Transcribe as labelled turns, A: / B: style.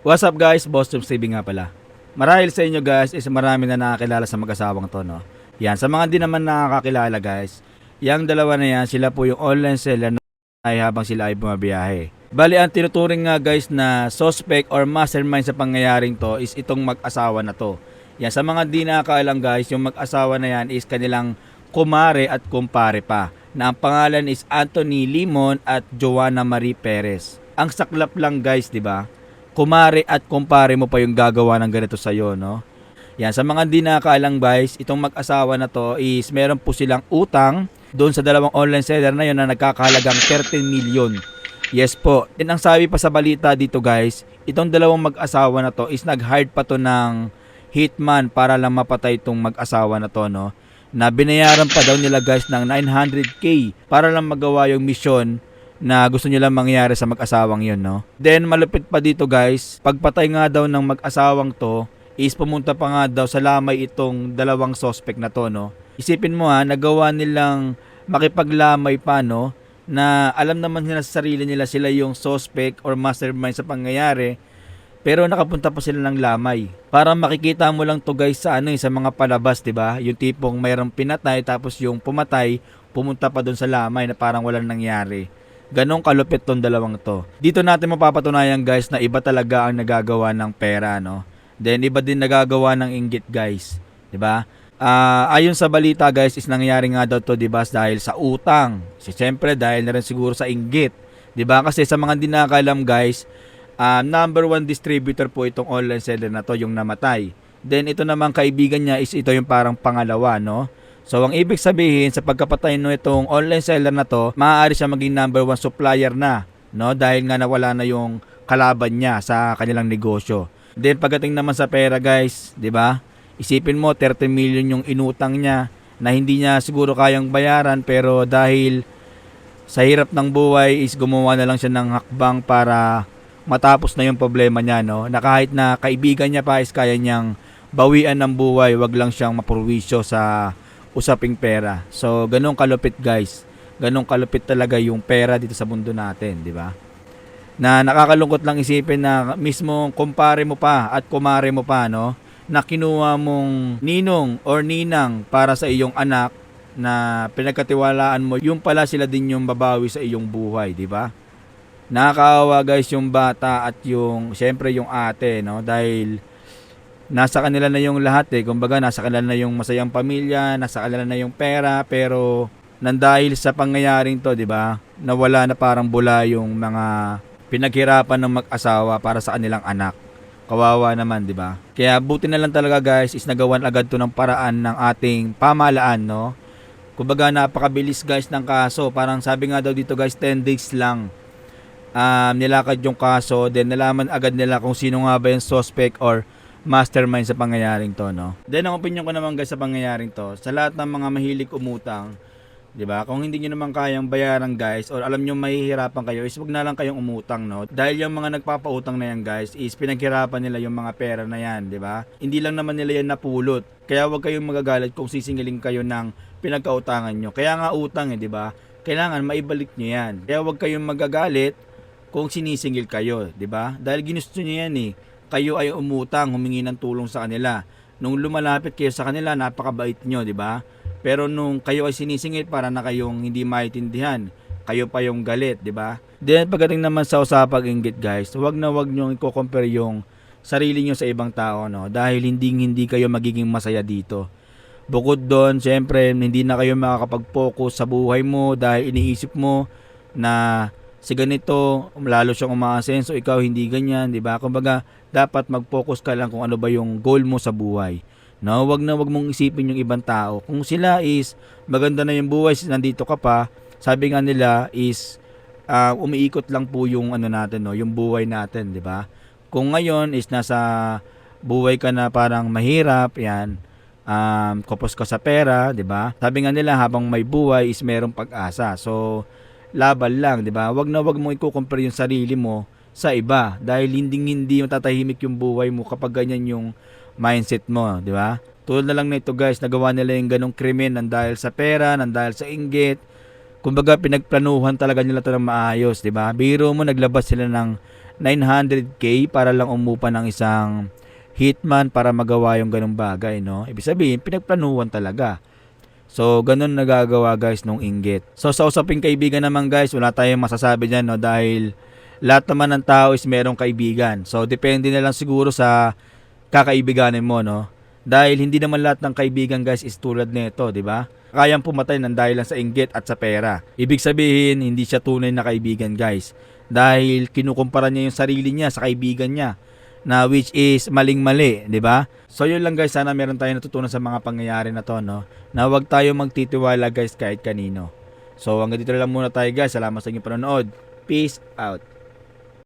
A: What's up guys? Boss Jobs TV nga pala. Marahil sa inyo guys is marami na nakakilala sa mag-asawang to no. Yan, sa mga di naman nakakakilala guys, yung dalawa na yan, sila po yung online seller na ay habang sila ay bumabiyahe. Bali, ang tinuturing nga guys na suspect or mastermind sa pangyayaring to is itong mag-asawa na to. Yan, sa mga di nakakaalam guys, yung mag-asawa na yan is kanilang kumare at kumpare pa. Na ang pangalan is Anthony Limon at Joanna Marie Perez. Ang saklap lang guys, di ba? Kumare at kumpare mo pa yung gagawa ng ganito sa'yo, no? Yan, sa mga di nakakaalam guys, itong mag-asawa na to is meron po silang utang doon sa dalawang online seller na yun na nagkakahalagang 13 million. Yes po. And ang sabi pa sa balita dito guys, itong dalawang mag-asawa na to is nag-hired pa to ng hitman para lang mapatay itong mag-asawa na to, no? Na binayaran pa daw nila guys ng 900k para lang magawa yung mission na gusto nila mangyari sa mag-asawang yun, no? Then, malupit pa dito, guys. Pagpatay nga daw ng mag-asawang to, is pumunta pa nga daw sa lamay itong dalawang suspect na to, no? Isipin mo ha, nagawa nilang makipaglamay pa, no? Na alam naman nila sa sarili nila sila yung suspect or mastermind sa pangyayari. Pero nakapunta pa sila ng lamay. Para makikita mo lang to guys sa ano eh, sa mga palabas, 'di ba? Yung tipong mayroong pinatay tapos yung pumatay pumunta pa doon sa lamay na parang walang nangyari. Ganong kalupit tong dalawang to. Dito natin mapapatunayan guys na iba talaga ang nagagawa ng pera, no? Then iba din nagagawa ng inggit guys. 'Di ba? Ah, ayon sa balita guys is nangyayari nga daw to 'di ba dahil sa utang. Si siyempre dahil na rin siguro sa inggit. 'Di ba? Kasi sa mga hindi nakakalam guys, ah, number one distributor po itong online seller na to yung namatay. Then ito naman kaibigan niya is ito yung parang pangalawa, no? So, ang ibig sabihin, sa pagkapatay no itong online seller na to, maaari siya maging number one supplier na, no? Dahil nga nawala na yung kalaban niya sa kanilang negosyo. Then, pagdating naman sa pera, guys, di ba? Isipin mo, 30 million yung inutang niya na hindi niya siguro kayang bayaran pero dahil sa hirap ng buhay is gumawa na lang siya ng hakbang para matapos na yung problema niya, no? Na kahit na kaibigan niya pa is kaya niyang bawian ng buhay, wag lang siyang mapurwisyo sa usaping pera. So, ganun kalupit guys. Ganun kalupit talaga yung pera dito sa mundo natin, di ba? Na nakakalungkot lang isipin na mismo kumpare mo pa at kumare mo pa, no? Na kinuha mong ninong or ninang para sa iyong anak na pinagkatiwalaan mo, yung pala sila din yung babawi sa iyong buhay, di ba? Nakakaawa guys yung bata at yung, syempre yung ate, no? Dahil nasa kanila na yung lahat eh. Kumbaga, nasa kanila na yung masayang pamilya, nasa kanila na yung pera, pero nandahil sa pangyayaring to, di ba? Nawala na parang bula yung mga pinaghirapan ng mag-asawa para sa kanilang anak. Kawawa naman, di ba? Kaya buti na lang talaga guys is nagawan agad to ng paraan ng ating pamalaan, no? Kumbaga napakabilis guys ng kaso. Parang sabi nga daw dito guys, 10 days lang um, nilakad yung kaso. Then nalaman agad nila kung sino nga ba yung suspect or mastermind sa pangyayaring to, no? Then ang opinion ko naman guys sa pangyayaring to, sa lahat ng mga mahilig umutang, 'di ba? Kung hindi niyo naman kayang bayaran guys or alam niyo mahihirapan kayo, is wag na lang kayong umutang, no? Dahil yung mga nagpapautang na yan guys, is pinaghirapan nila yung mga pera na yan, 'di ba? Hindi lang naman nila yan napulot. Kaya wag kayong magagalit kung sisingiling kayo ng pinagkautangan nyo. Kaya nga utang eh, 'di ba? Kailangan maibalik nyo yan. Kaya wag kayong magagalit kung sinisingil kayo, 'di ba? Dahil ginusto niyo yan eh kayo ay umutang, humingi ng tulong sa kanila. Nung lumalapit kayo sa kanila, napakabait nyo, di ba? Pero nung kayo ay sinisingit para na kayong hindi maintindihan, kayo pa yung galit, di ba? Then pagdating naman sa usapang inggit guys, wag na wag nyo i-compare yung sarili nyo sa ibang tao, no? Dahil hindi hindi kayo magiging masaya dito. Bukod doon, syempre, hindi na kayo makakapag-focus sa buhay mo dahil iniisip mo na si ganito, lalo siyang umaasenso, ikaw hindi ganyan, 'di ba? Kumbaga, dapat mag-focus ka lang kung ano ba yung goal mo sa buhay. No, wag na wag mong isipin yung ibang tao. Kung sila is maganda na yung buhay, nandito ka pa, sabi nga nila is uh, umiikot lang po yung ano natin, no, yung buhay natin, 'di ba? Kung ngayon is nasa buhay ka na parang mahirap, 'yan. Um, kopos ka sa pera, 'di ba? Sabi nga nila habang may buhay is merong pag-asa. So, laban lang, 'di ba? Wag na wag mo i-compare yung sarili mo sa iba dahil hindi hindi matatahimik yung buhay mo kapag ganyan yung mindset mo, 'di ba? Tulad na lang nito guys, nagawa nila yung ganong krimen nang dahil sa pera, nang dahil sa inggit. Kumbaga pinagplanuhan talaga nila 'to ng maayos, 'di ba? Biro mo naglabas sila ng 900k para lang umupa ng isang hitman para magawa yung ganung bagay, no? Ibig sabihin, pinagplanuhan talaga. So, ganun nagagawa guys nung inggit. So, sa usaping kaibigan naman guys, wala tayong masasabi dyan, no? Dahil lahat naman ng tao is merong kaibigan. So, depende na lang siguro sa kakaibiganin mo, no? Dahil hindi naman lahat ng kaibigan guys is tulad nito, di ba? Kayang pumatay ng dahil lang sa inggit at sa pera. Ibig sabihin, hindi siya tunay na kaibigan guys. Dahil kinukumpara niya yung sarili niya sa kaibigan niya na which is maling-mali, 'di ba? So yun lang guys, sana meron tayong natutunan sa mga pangyayari na to, no? Na huwag tayo magtitiwala guys kahit kanino. So hanggang dito lang muna tayo guys. Salamat sa inyong panonood. Peace out.